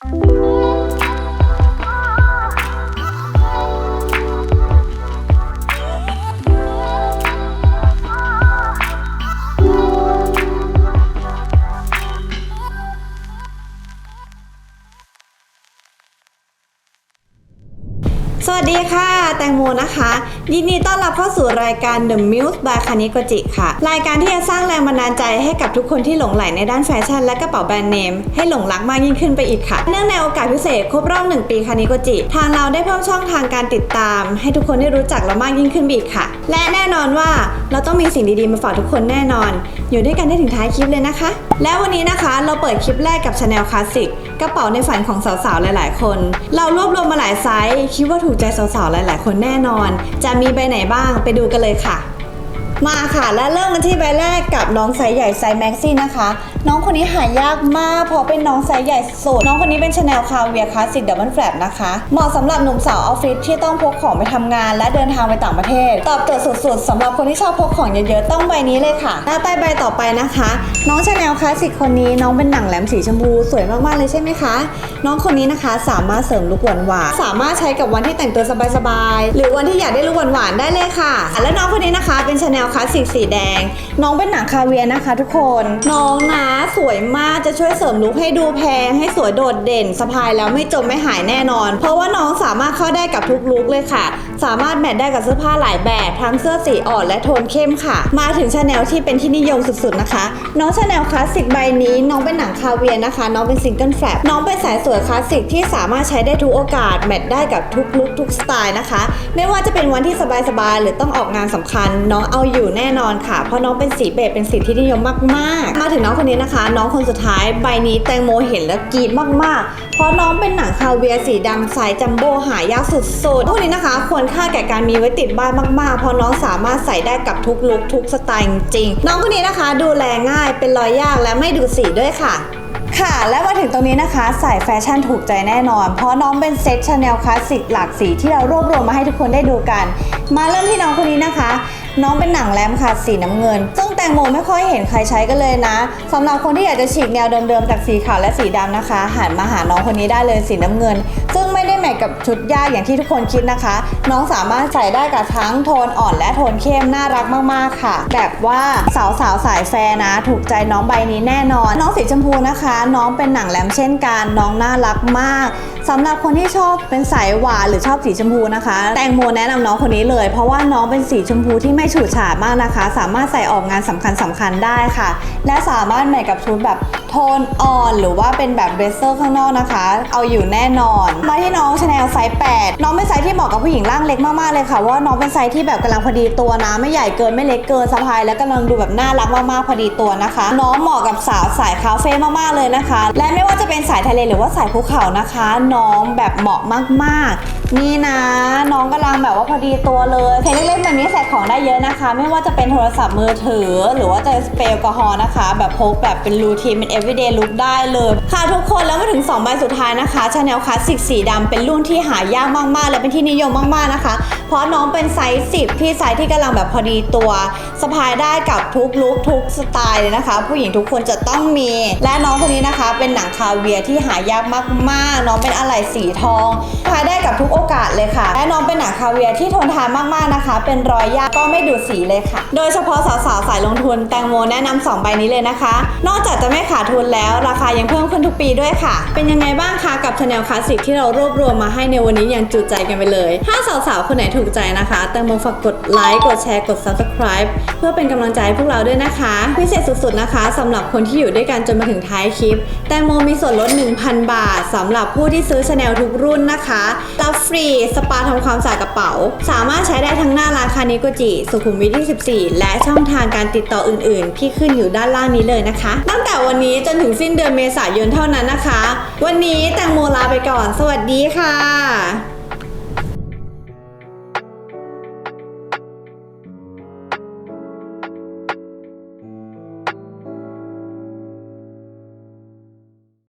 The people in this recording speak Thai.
Thank you. สวัสดีค่ะ แตงโมนะคะ ยินดีต้อนรับเข้าสู่รายการ The Muse by คานิโกจิค่ะ รายการที่จะสร้างแรงบันดาลใจให้กับทุกคนที่หลงใหลในด้านแฟชั่นและกระเป๋าแบรนด์เนม ให้หลงรักมากยิ่งขึ้นไปอีกค่ะ เนื่องในโอกาสพิเศษครบรอบหนึ่งปีคานิโกจิ ทางเราได้เพิ่มช่องทางการติดตาม ให้ทุกคนได้รู้จักเรามากยิ่งขึ้นไปอีกค่ะ และแน่นอนว่าเราต้องมีสิ่งดีๆมาฝากทุกคนแน่นอน อยู่ด้วยกันได้ถึงท้ายคลิปเลยนะคะ และวันนี้นะคะเราเปิดคลิปแรกกับ Chanel Classic ก กระเป๋าในฝันของสาวๆ หลายๆ คน เรารวบรวมมาหลายไซส์ คิดว่าถูกใจสาวๆ หลายๆ คนแน่นอน จะมีใบไหนบ้างไปดูกันเลยค่ะ มาค่ะและเริ่มกันที่ใบแรกกับน้องไซส์ใหญ่ไซส์แม็กซี่นะคะ น้องคนนี้หายากมากเพราะเป็นน้องไซส์ใหญ่สุดน้องคนนี้เป็นชาแนลคาเวียคลาสสิกดับเบิลแฟลนะคะ เหมาะสำหรับหนุ่มสาวออฟฟิศที่ต้องพกของไปทำงาน และเดินทางไปต่างประเทศ ตอบโจทย์สุดๆสำหรับคนที่ชอบพกของเยอะๆต้องใบนี้เลยค่ะ หน้าใต้ใบต่อไปนะคะ น้องชาแนลคลาสสิกคนนี้น้องเป็นหนังแหลมสีชมพูสวยมากๆเลยใช่ไหมคะ น้องคนนี้นะคะสามารถเสริมลุคหวานๆสามารถใช้กับวันที่แต่งตัวสบายๆหรือวันที่อยากได้ลุคหวานๆได้เลยค่ะ และน้องคนนี้นะคะเป็นชาแนลคลาสสิกสีแดง น้องเป็นหนังคาเวียร์นะคะทุกคน น้องนะสวยมากจะช่วยเสริมลุคให้ดูแพง ให้สวยโดดเด่นสะพายแล้วไม่จมไม่หายแน่นอน เพราะว่าน้องสามารถเข้าได้กับทุกลุคเลยค่ะ สามารถแมทได้กับเสื้อผ้าหลายแบบทั้งเสื้อสีอ่อนและโทนเข้มค่ะ มาถึงชาแนลที่เป็นที่นิยมสุดๆนะคะ น้องชาแนลคลาสสิกใบนี้ น้องเป็นหนังคาเวียร์นะคะ น้องเป็นซิงเกิลแฟลปน้องเป็นสายสวยคลาสสิกที่สามารถใช้ได้ทุกโอกาสแมทได้กับทุกลุคทุกสไตล์นะคะ ไม่ว่าจะเป็นวันที่สบายๆหรือต้องออกงานสำคัญ น้องเอาอยู่ยู่แน่นอนค่ะ เพราะน้องเป็นสีเบจเป็นสีที่นิยมมากๆ มาถึงน้องคนนี้นะคะ น้องคนสุดท้ายใบนี้แตงโมเห็นแล้วกรีดมากๆ เพราะน้องเป็นหนังคาเวียร์สีดำไซส์จัมโบ้หายากสุดๆพวกนี้นะคะ ควรค่าแก่การมีไว้ติดบ้านมากๆ เพราะน้องสามารถใส่ได้กับทุกลุคทุกสไตล์จริงน้องคนนี้นะคะ ดูแลง่ายเป็นรอยยากและไม่ดูดสีด้วยค่ะค่ะ และมาถึงตรงนี้นะคะ สายแฟชั่นถูกใจแน่นอน เพราะน้องเป็นเซ็ตชาแนลคลาสสิกหลากสีที่เรารวบรวมมาให้ทุกคนได้ดูกัน มาเริ่มที่น้องคนนี้นะคะ น้องเป็นหนังแรมค่ะสีน้ำเงิน ซึ่งแตงโมไม่ค่อยเห็นใครใช้กันเลยนะสำหรับคนที่อยากจะฉีกแนวเดิมๆจากสีขาวและสีดำนะคะ หันมาหาน้องคนนี้ได้เลยสีน้ำเงิน ซึ่งไม่ได้แมทกับชุดยากอย่างที่ทุกคนคิดนะคะ น้องสามารถใส่ได้กับทั้งโทนอ่อนและโทนเข้มน่ารักมากๆค่ะ แบบว่าสาวๆสายแฟนะ ถูกใจน้องใบนี้แน่นอน น้องสีชมพูนะคะ น้องเป็นหนังแรมเช่นกันน้องน่ารักมาก สำหรับคนที่ชอบเป็นสายหวานหรือชอบสีชมพูนะคะ แตงโมแนะนำน้องคนนี้เลย เพราะว่าน้องเป็นสีชมพูที่ไม่ฉูดฉาดมากนะคะ สามารถใส่ออกงานสำคัญสคัญได้ค่ะ และสามารถแมทกับชุดแบบโทนอ่อน หรือว่าเป็นแบบเบรเซอร์ข้างนอกนะคะ เอาอยู่แน่นอนมาที่น้องชาแนลไซส์8น้องเป็นไซส์ที่เหมาะกับผู้หญิงร่างเล็กมากๆเลยค่ะว่าน้องเป็นไซส์ที่แบบกำลังพอดีตัวนะไม่ใหญ่เกินไม่เล็กเกินสะพายแล้วกำลังดูแบบน่ารักมากๆพอดีตัวนะคะ น้องเหมาะกับสาวสายคาเฟ่มากๆเลยนะคะ และไม่ว่าจะเป็นสายทะเลหรือว่าสายภูเขานะคะน้อง้องแบบเหมาะมากๆ นี่นะ น้องกำลังแบบว่าพอดีตัวเลยเพลงเล็กๆแบบนี้ใส่ของได้เยอะนะคะ ไม่ว่าจะเป็นโทรศัพท์มือถือ หรือว่าจะสเปรย์แอลกอฮอล์นะคะ แบบพกแบบเป็นรูทีนเป็น everyday look ได้เลย ค่ะทุกคนแล้วมาถึง2ใบสุดท้ายนะคะชาแนลคลาสสิกสีดำเป็นรุ่นที่หายากมากๆ และเป็นที่นิยมมากๆนะคะ เพราะน้องเป็นไซส์10 ที่ไซส์ที่กำลังแบบพอดีตัวสะพายได้กับทุกลุคทุกสไตล์เลยนะคะ ผู้หญิงทุกคนจะต้องมี และน้องคนนี้นะคะ เป็นหนังคาเวียร์ที่หายากมากๆ น้องเป็นอะไหล่สีทองสะพายได้กับทุกโอกาสเลยค่ะ และน้องเป็นหนังคาเวียร์ที่ทนทานมากๆนะคะ เป็นรอยยากก็ไม่ดูดสีเลยค่ะ โดยเฉพาะสาวๆสายลงทุนแตงโมแนะนำสองใบนี้เลยนะคะ นอกจากจะไม่ขาดทุนแล้ว ราคายังเพิ่มขึ้นทุกปีด้วยค่ะ เป็นยังไงบ้างคะกับชาแนลคลาสสิกที่เรารวบรวมมาให้ในวันนี้อย่างจุใจกันไปเลย ถ้าสาวๆคนไหนถูกใจนะคะแตงโมฝากกดไลค์กดแชร์กด subscribe เพื่อเป็นกำลังใจให้พวกเราด้วยนะคะ พิเศษสุดๆนะคะสำหรับคนที่อยู่ด้วยกันจนมาถึงท้ายคลิป แตงโมมีส่วนลด 1,000 บาทสำหรับผู้ที่ซื้อชาแนลทุกรุ่นนะคะรับฟรีสปาทำความสะอาดกระเป๋า สามารถใช้ได้ทั้งหน้าร้านคานิโกจิ สุขุมวิท24 และช่องทางการติดต่ออื่นๆ ที่ขึ้นอยู่ด้านล่างนี้เลยนะคะ ตั้งแต่วันนี้จนถึงสิ้นเดือนเมษายนเท่านั้นนะคะ วันนี้แตงโมลาไปก่อน สวัสดีค่ะ